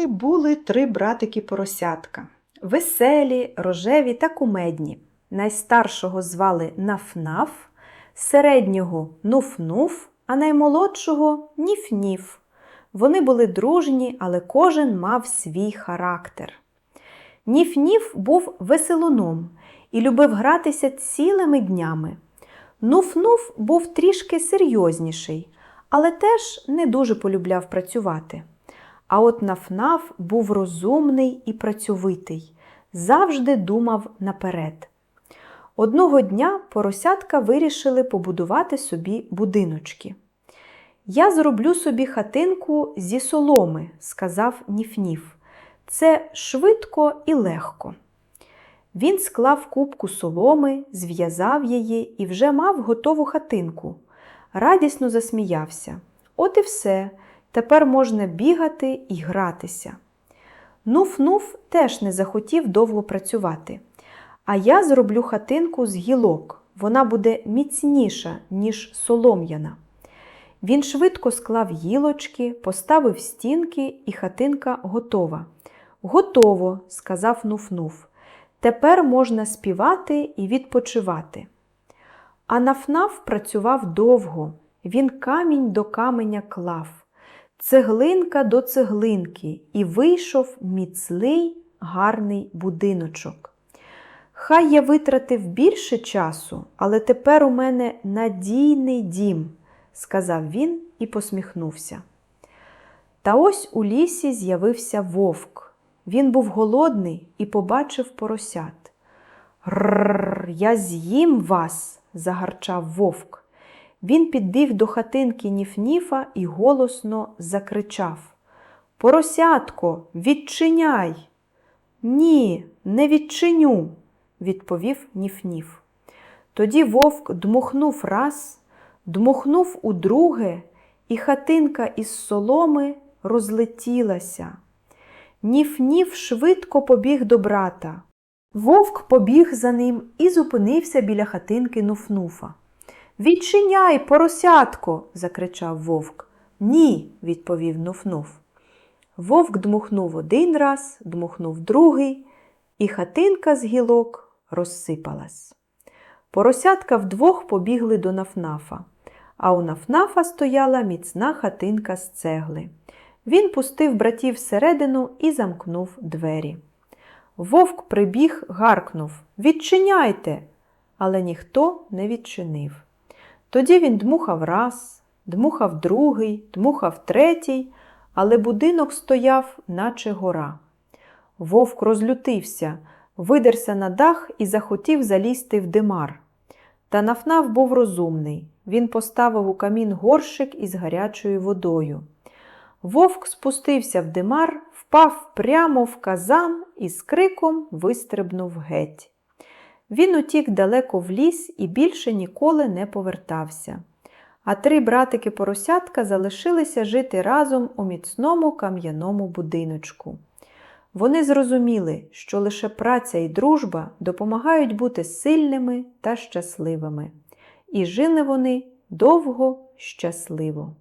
Жили були три братики поросятка. Веселі, рожеві та кумедні. Найстаршого звали Нафнаф, середнього Нуфнуф, а наймолодшого Ніф-Ніф. Вони були дружні, але кожен мав свій характер. Ніф-Ніф був веселуном і любив гратися цілими днями. Нуф-Нуф був трішки серйозніший, але теж не дуже полюбляв працювати. А от Нафнаф був розумний і працьовитий, завжди думав наперед. Одного дня поросятка вирішили побудувати собі будиночки. Я зроблю собі хатинку зі соломи, сказав Ніф-Ніф. Це швидко і легко. Він склав кубку соломи, зв'язав її і вже мав готову хатинку. Радісно засміявся. От і все. Тепер можна бігати і гратися. Нуф-нуф теж не захотів довго працювати. А я зроблю хатинку з гілок. Вона буде міцніша, ніж солом'яна. Він швидко склав гілочки, поставив стінки, і хатинка готова. Готово, сказав Нуф-нуф. Тепер можна співати і відпочивати. А Нафнаф працював довго. Він камінь до каменя клав, цеглинка до цеглинки, і вийшов міцний гарний будиночок. Хай я витратив більше часу, але тепер у мене надійний дім, сказав він і посміхнувся. Та ось у лісі з'явився вовк. Він був голодний і побачив поросят. Рррр, я з'їм вас, загарчав вовк. Він підбіг до хатинки Ніф-Ніфа і голосно закричав Поросятко, відчиняй. Ні, не відчиню, відповів Ніф-Ніф. Тоді вовк дмухнув раз, дмухнув удруге, і хатинка із соломи розлетілася. Ніф-Ніф швидко побіг до брата. Вовк побіг за ним і зупинився біля хатинки Нуфнуфа. Відчиняй, поросятко, закричав вовк. Ні, відповів Нуфнуф. Вовк дмухнув один раз, дмухнув другий, і хатинка з гілок розсипалась. Поросятка вдвох побігли до Нафнафа, а у Нафнафа стояла міцна хатинка з цегли. Він пустив братів всередину і замкнув двері. Вовк прибіг, гаркнув Відчиняйте! Але ніхто не відчинив. Тоді він дмухав раз, дмухав другий, дмухав третій, але будинок стояв, наче гора. Вовк розлютився, видерся на дах і захотів залізти в димар. Та нафнав був розумний. Він поставив у камін горщик із гарячою водою. Вовк спустився в димар, впав прямо в казан і з криком вистрибнув геть. Він утік далеко в ліс і більше ніколи не повертався. А три братики поросятка залишилися жити разом у міцному кам'яному будиночку. Вони зрозуміли, що лише праця і дружба допомагають бути сильними та щасливими. І жили вони довго щасливо.